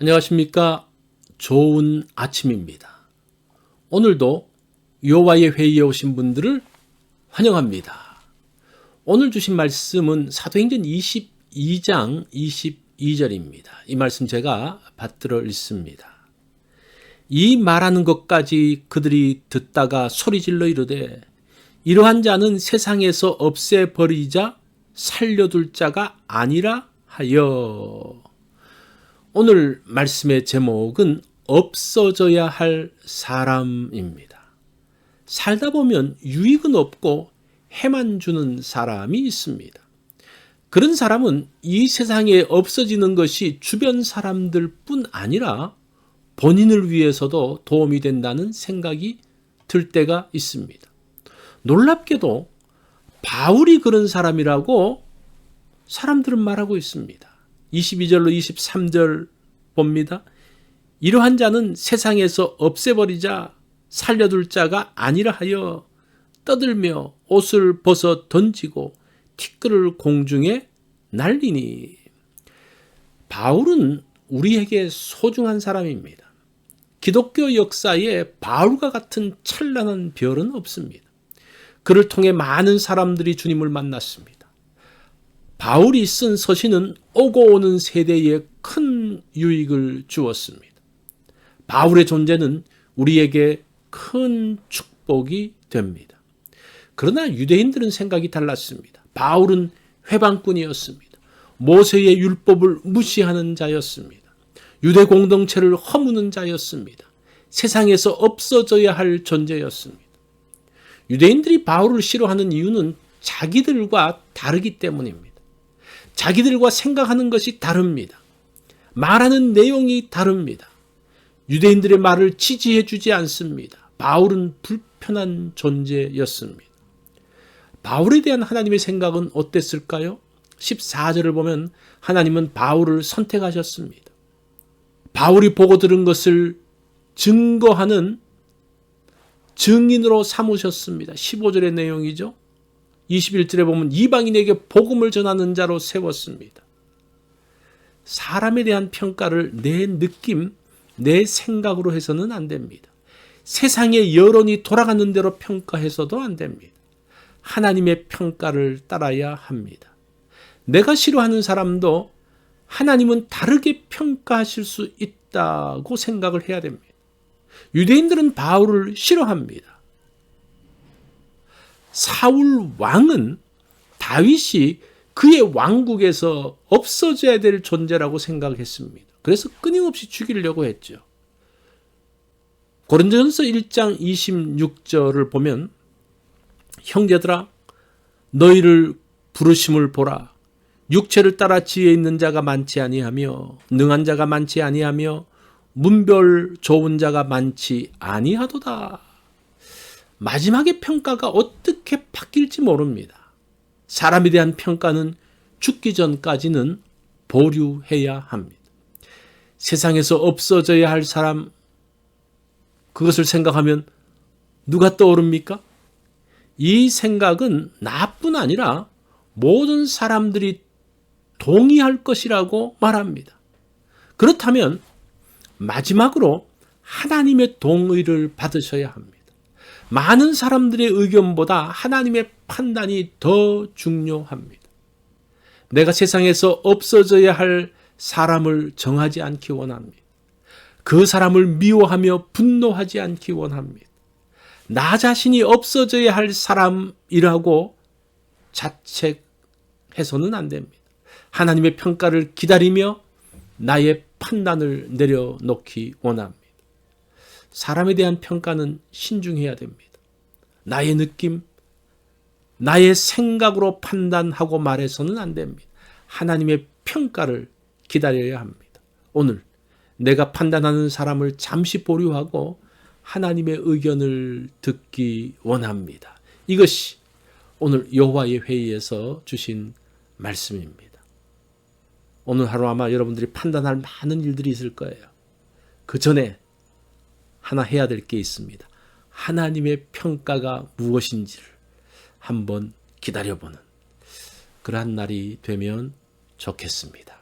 안녕하십니까. 좋은 아침입니다. 오늘도 요와의 회의에 오신 분들을 환영합니다. 오늘 주신 말씀은 사도행전 22장 22절입니다. 이 말씀 제가 받들어 읽습니다. 이 말하는 것까지 그들이 듣다가 소리질러 이르되 이러한 자는 세상에서 없애버리자 살려둘 자가 아니라 하여 오늘 말씀의 제목은 없어져야 할 사람입니다. 살다 보면 유익은 없고 해만 주는 사람이 있습니다. 그런 사람은 이 세상에 없어지는 것이 주변 사람들 뿐 아니라 본인을 위해서도 도움이 된다는 생각이 들 때가 있습니다. 놀랍게도 바울이 그런 사람이라고 사람들은 말하고 있습니다. 22절로 23절 봅니다. 이러한 자는 세상에서 없애버리자 살려둘 자가 아니라 하여 떠들며 옷을 벗어 던지고 티끌을 공중에 날리니 바울은 우리에게 소중한 사람입니다. 기독교 역사에 바울과 같은 찬란한 별은 없습니다. 그를 통해 많은 사람들이 주님을 만났습니다. 바울이 쓴 서신은 오고 오는 세대에 큰 유익을 주었습니다. 바울의 존재는 우리에게 큰 축복이 됩니다. 그러나 유대인들은 생각이 달랐습니다. 바울은 회방꾼이었습니다. 모세의 율법을 무시하는 자였습니다. 유대 공동체를 허무는 자였습니다. 세상에서 없어져야 할 존재였습니다. 유대인들이 바울을 싫어하는 이유는 자기들과 다르기 때문입니다. 자기들과 생각하는 것이 다릅니다. 말하는 내용이 다릅니다. 유대인들의 말을 지지해 주지 않습니다. 바울은 불편한 존재였습니다. 바울에 대한 하나님의 생각은 어땠을까요? 14절을 보면 하나님은 바울을 선택하셨습니다. 바울이 보고 들은 것을 증거하는 증인으로 삼으셨습니다. 15절의 내용이죠. 21절에 보면 이방인에게 복음을 전하는 자로 세웠습니다. 사람에 대한 평가를 내 느낌, 내 생각으로 해서는 안 됩니다. 세상의 여론이 돌아가는 대로 평가해서도 안 됩니다. 하나님의 평가를 따라야 합니다. 내가 싫어하는 사람도 하나님은 다르게 평가하실 수 있다고 생각을 해야 됩니다. 유대인들은 바울을 싫어합니다. 사울 왕은 다윗이 그의 왕국에서 없어져야 될 존재라고 생각했습니다. 그래서 끊임없이 죽이려고 했죠. 고린도전서 1장 26절을 보면 형제들아 너희를 부르심을 보라 육체를 따라 지혜 있는 자가 많지 아니하며 능한 자가 많지 아니하며 문별 좋은 자가 많지 아니하도다. 마지막의 평가가 어떻게 바뀔지 모릅니다. 사람에 대한 평가는 죽기 전까지는 보류해야 합니다. 세상에서 없어져야 할 사람, 그것을 생각하면 누가 떠오릅니까? 이 생각은 나뿐 아니라 모든 사람들이 동의할 것이라고 말합니다. 그렇다면 마지막으로 하나님의 동의를 받으셔야 합니다. 많은 사람들의 의견보다 하나님의 판단이 더 중요합니다. 내가 세상에서 없어져야 할 사람을 정하지 않기 원합니다. 그 사람을 미워하며 분노하지 않기 원합니다. 나 자신이 없어져야 할 사람이라고 자책해서는 안 됩니다. 하나님의 평가를 기다리며 나의 판단을 내려놓기 원합니다. 사람에 대한 평가는 신중해야 됩니다. 나의 느낌, 나의 생각으로 판단하고 말해서는 안 됩니다. 하나님의 평가를 기다려야 합니다. 오늘 내가 판단하는 사람을 잠시 보류하고 하나님의 의견을 듣기 원합니다. 이것이 오늘 여호와의 회의에서 주신 말씀입니다. 오늘 하루 아마 여러분들이 판단할 많은 일들이 있을 거예요. 그 전에 하나 해야 될 게 있습니다. 하나님의 평가가 무엇인지를 한번 기다려보는 그러한 날이 되면 좋겠습니다.